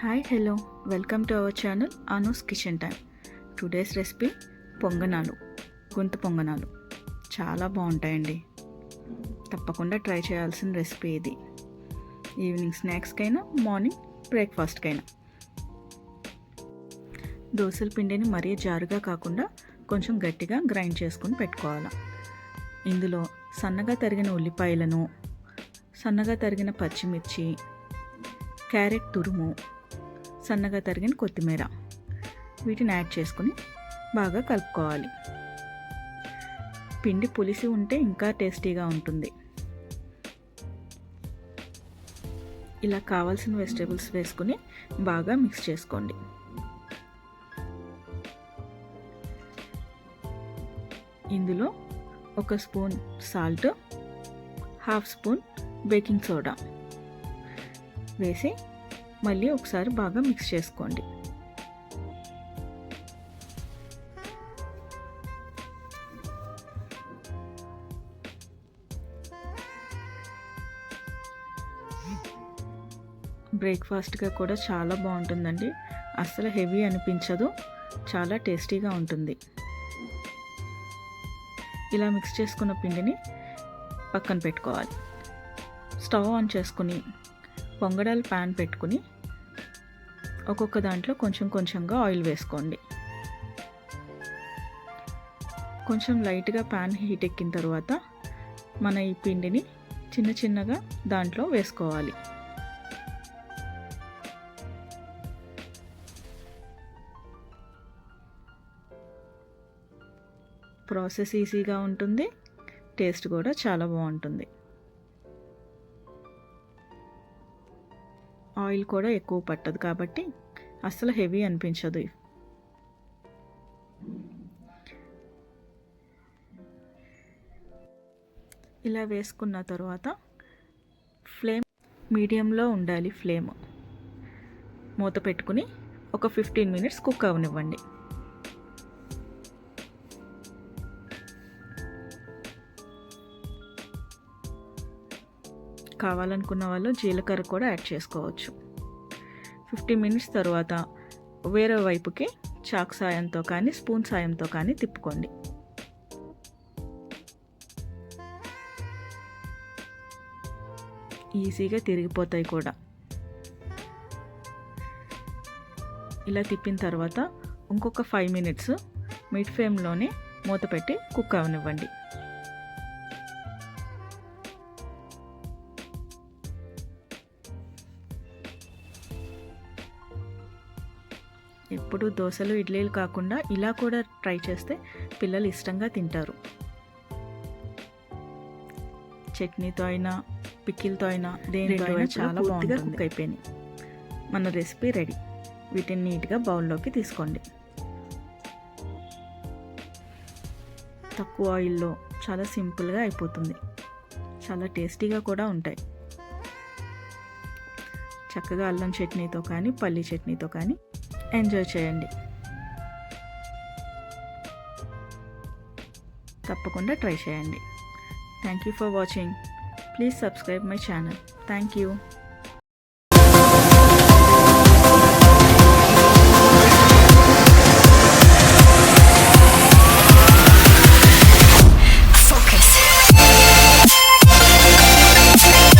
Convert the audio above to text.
Hi hello welcome to our channel Anu's kitchen time today's recipe పొంగనాలు. గొంతు పొంగనాలు. చాలా బాగుంటాయండి. తప్పకుండా ట్రై చేయాల్సిన రెసిపీ ఇది. ఈవినింగ్ స్నాక్స్కైనా మార్నింగ్ బ్రేక్ఫాస్ట్కైనా దోశల పిండిని మరీ జారుగా కాకుండా కొంచెం గట్టిగా గ్రైండ్ చేసుకొని పెట్టుకోవాలి. ఇందులో సన్నగా తరిగిన ఉల్లిపాయలను సన్నగా తరిగిన పచ్చిమిర్చి క్యారెట్ తురుము సన్నగా తరిగిన కొత్తిమీర. వీటిని యాడ్ చేసుకుని బాగా కలుపుకోవాలి. పిండి పులిసి ఉంటే ఇంకా టేస్టీగా ఉంటుంది. ఇలా కావాల్సిన వెజిటేబుల్స్ వేసుకుని బాగా మిక్స్ చేసుకోండి. ఇందులో ఒక spoon salt half spoon baking soda వేసి మళ్ళీ ఒకసారి బాగా మిక్స్ చేసుకోండి. బ్రేక్ఫాస్ట్గా కూడా చాలా బాగుంటుందండి. అస్సలు హెవీ అనిపించదు. చాలా టేస్టీగా ఉంటుంది. ఇలా మిక్స్ చేసుకున్న పిండిని పక్కన పెట్టుకోవాలి. స్టవ్ ఆన్ చేసుకుని పొంగడాలు ప్యాన్ పెట్టుకుని ఒక్కొక్క దాంట్లో కొంచెం కొంచెంగా ఆయిల్ వేసుకోండి. కొంచెం లైట్గా ప్యాన్ హీట్ ఎక్కిన తర్వాత మన ఈ పిండిని చిన్న చిన్నగా దాంట్లో వేసుకోవాలి. ప్రాసెస్ ఈజీగా ఉంటుంది టేస్ట్ కూడా చాలా బాగుంటుంది. ఆయిల్ కూడా ఎక్కువ పట్టదు కాబట్టి అస్సలు హెవీ అనిపించదు. ఇలా వేసుకున్న తర్వాత ఫ్లేమ్ మీడియంలో ఉండాలి ఫ్లేమ్. మూత పెట్టుకుని ఒక ఫిఫ్టీన్ మినిట్స్ కుక్ అవనివ్వండి. కావాలనుకున్న వాళ్ళు జీలకర్ర కూడా యాడ్ చేసుకోవచ్చు. ఫిఫ్టీ మినిట్స్ తర్వాత వేరే వైపుకి చాక్ సాయంతో కానీ స్పూన్ సాయంతో కానీ తిప్పుకోండి. ఈజీగా తిరిగిపోతాయి కూడా. ఇలా తిప్పిన తర్వాత ఇంకొక ఫైవ్ మినిట్స్ మిడ్ ఫ్లేమ్లోనే మూత పెట్టి కుక్ అవనివ్వండి. ఎప్పుడు దోశలు ఇడ్లీలు కాకుండా ఇలా కూడా ట్రై చేస్తే పిల్లలు ఇష్టంగా తింటారు. చట్నీతో అయినా పిక్కిలతో అయినా దేనితో అయినా చాలా బాగుందిగా కుక్ అయిపోయినాయి. మన రెసిపీ రెడీ. వీటిని నీట్గా బౌల్లోకి తీసుకోండి. తక్కువ ఆయిల్లో చాలా సింపుల్గా అయిపోతుంది. చాలా టేస్టీగా కూడా ఉంటాయి. చక్కగా అల్లం చట్నీతో కానీ పల్లీ చట్నీతో కానీ ఎంజాయ్ చేయండి. తప్పకుండా ట్రై చేయండి. Thank you for watching please subscribe my channel thank you